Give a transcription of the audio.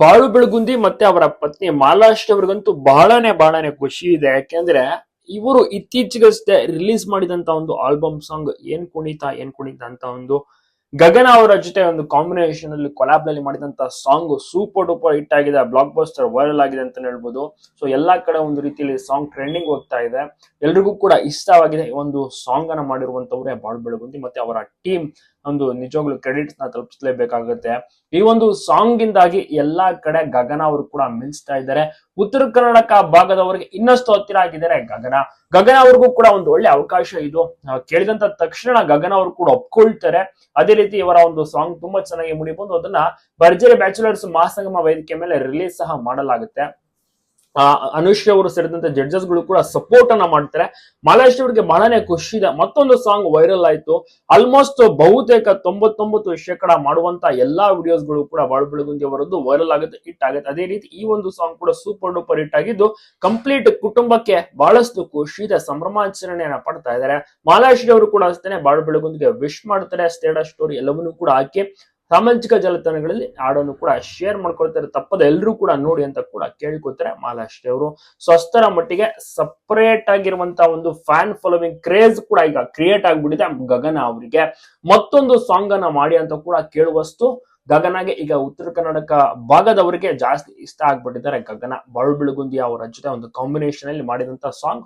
ಬಾಳು ಬೆಳಗುಂದಿ ಮತ್ತೆ ಅವರ ಪತ್ನಿ ಮಾಲಾಶ್ರೀ ಅವ್ರಿಗಂತೂ ಬಹಳನೇ ಬಹಳನೇ ಖುಷಿ ಇದೆ. ಯಾಕೆಂದ್ರೆ ಇವರು ಇತ್ತೀಚೆಗಷ್ಟೇ ರಿಲೀಸ್ ಮಾಡಿದಂತ ಒಂದು ಆಲ್ಬಮ್ ಸಾಂಗ್ ಏನ್ ಕುಣಿತ ಏನ್ ಕುಣಿತ ಅಂತ ಒಂದು ಗಗನ ಅವರ ಜೊತೆ ಒಂದು ಕಾಂಬಿನೇಷನ್ ಅಲ್ಲಿ ಕೊಲಾಬ್ನಲ್ಲಿ ಮಾಡಿದಂತ ಸಾಂಗ್ ಸೂಪರ್ ಡೂಪರ್ ಹಿಟ್ ಆಗಿದೆ. ಬ್ಲಾಕ್ ಬಸ್ಟರ್ ವೈರಲ್ ಆಗಿದೆ ಅಂತ ಹೇಳ್ಬೋದು. ಸೊ ಎಲ್ಲಾ ಕಡೆ ಒಂದು ರೀತಿಯಲ್ಲಿ ಸಾಂಗ್ ಟ್ರೆಂಡಿಂಗ್ ಹೋಗ್ತಾ ಇದೆ. ಎಲ್ರಿಗೂ ಕೂಡ ಇಷ್ಟವಾಗಿದೆ ಒಂದು ಸಾಂಗ್ ಅನ್ನ ಮಾಡಿರುವಂತವ್ರೆ ಬಾಳ್ ಬೆಳಗುಂದಿ ಮತ್ತೆ ಅವರ ಟೀಮ್ ಒಂದು ನಿಜವಾಗ್ಲೂ ಕ್ರೆಡಿಟ್ಸ್ನ ತಲುಪಿಸಲೇಬೇಕಾಗುತ್ತೆ. ಈ ಒಂದು ಸಾಂಗ್ ಇಂದಾಗಿ ಎಲ್ಲಾ ಕಡೆ ಗಗನ ಅವರು ಕೂಡ ಮಿಂಚ್ತಾ ಇದ್ದಾರೆ. ಉತ್ತರ ಕರ್ನಾಟಕ ಭಾಗದವರಿಗೆ ಇನ್ನಷ್ಟು ಹತ್ತಿರ ಆಗಿದ್ದಾರೆ ಗಗನ. ಗಗನ ಅವ್ರಿಗೂ ಕೂಡ ಒಂದು ಒಳ್ಳೆ ಅವಕಾಶ ಇದು. ಕೇಳಿದಂತ ತಕ್ಷಣ ಗಗನ ಅವರು ಕೂಡ ಒಪ್ಕೊಳ್ತಾರೆ. ಅದೇ ರೀತಿ ಇವರ ಒಂದು ಸಾಂಗ್ ತುಂಬಾ ಚೆನ್ನಾಗಿ ಮುಡಿಬಂದು ಅದನ್ನ ಭರ್ಜರಿ ಬ್ಯಾಚುಲರ್ಸ್ ಮಹಾಸಂಗಮ ವೇದಿಕೆ ಮೇಲೆ ರಿಲೀಸ್ ಸಹ ಮಾಡಲಾಗುತ್ತೆ. ಅನುಶ್ರೀ ಅವರು ಸೇರಿದಂತೆ ಜಡ್ಜಸ್ಗಳು ಕೂಡ ಸಪೋರ್ಟ್ ಅನ್ನ ಮಾಡ್ತಾರೆ. ಮಾಲಾಶ್ರೀ ಅವರಿಗೆ ಬಹಳನೇ ಖುಷಿ ಇದೆ. ಮತ್ತೊಂದು ಸಾಂಗ್ ವೈರಲ್ ಆಯ್ತು. ಆಲ್ಮೋಸ್ಟ್ ಬಹುತೇಕ ತೊಂಬತ್ತೊಂಬತ್ತು ಶೇಕಡ ಮಾಡುವಂತ ಎಲ್ಲಾ ವಿಡಿಯೋಸ್ಗಳು ಕೂಡ ಬಾಳು ಬೆಳಗುಂದಿ ಅವರದ್ದು ವೈರಲ್ ಆಗುತ್ತೆ ಹಿಟ್ ಆಗುತ್ತೆ. ಅದೇ ರೀತಿ ಈ ಒಂದು ಸಾಂಗ್ ಕೂಡ ಸೂಪರ್ ಡೂಪರ್ ಹಿಟ್ ಆಗಿದ್ದು ಕಂಪ್ಲೀಟ್ ಕುಟುಂಬಕ್ಕೆ ಬಹಳಷ್ಟು ಖುಷಿ ಇದೆ. ಸಂಭ್ರಮಾಚರಣೆಯನ್ನ ಪಡ್ತಾ ಇದ್ದಾರೆ. ಮಾಲಾಶ್ರೀ ಅವರು ಕೂಡ ಅಷ್ಟೇ ಬಾಳು ಬೆಳಗುಂದಿಗೆ ವಿಶ್ ಮಾಡ್ತಾರೆ. ಸ್ಟೇಟಸ್ ಸ್ಟೋರಿ ಎಲ್ಲವನ್ನೂ ಕೂಡ ಹಾಕಿ. ಸಾಮಾಜಿಕ ಜಾಲತಾಣಗಳಲ್ಲಿ ಹಾಡನ್ನು ಕೂಡ ಶೇರ್ ಮಾಡ್ಕೊಳ್ತಾರೆ. ತಪ್ಪದ ಎಲ್ಲರೂ ಕೂಡ ನೋಡಿ ಅಂತ ಕೂಡ ಕೇಳ್ಕೊತಾರೆ ಮಾಲಾಶ್ರೀ ಅವರು ಸೊ ಅಷ್ಟರ ಮಟ್ಟಿಗೆ ಸಪರೇಟ್ ಆಗಿರುವಂತಹ ಒಂದು ಫ್ಯಾನ್ ಫಾಲೋವಿಂಗ್ ಕ್ರೇಜ್ ಕೂಡ ಈಗ ಕ್ರಿಯೇಟ್ ಆಗ್ಬಿಟ್ಟಿದೆ. ಗಗನ ಅವರಿಗೆ ಮತ್ತೊಂದು ಸಾಂಗ್ ಅನ್ನ ಮಾಡಿ ಅಂತ ಕೂಡ ಕೇಳುವಷ್ಟು ಗಗನಗೆ ಈಗ ಉತ್ತರ ಕರ್ನಾಟಕ ಭಾಗದವರಿಗೆ ಜಾಸ್ತಿ ಇಷ್ಟ ಆಗ್ಬಿಟ್ಟಿದ್ದಾರೆ. ಗಗನ ಬಾಳು ಅವರ ಜೊತೆ ಒಂದು ಕಾಂಬಿನೇಷನ್ ಅಲ್ಲಿ ಮಾಡಿದಂತ ಸಾಂಗ್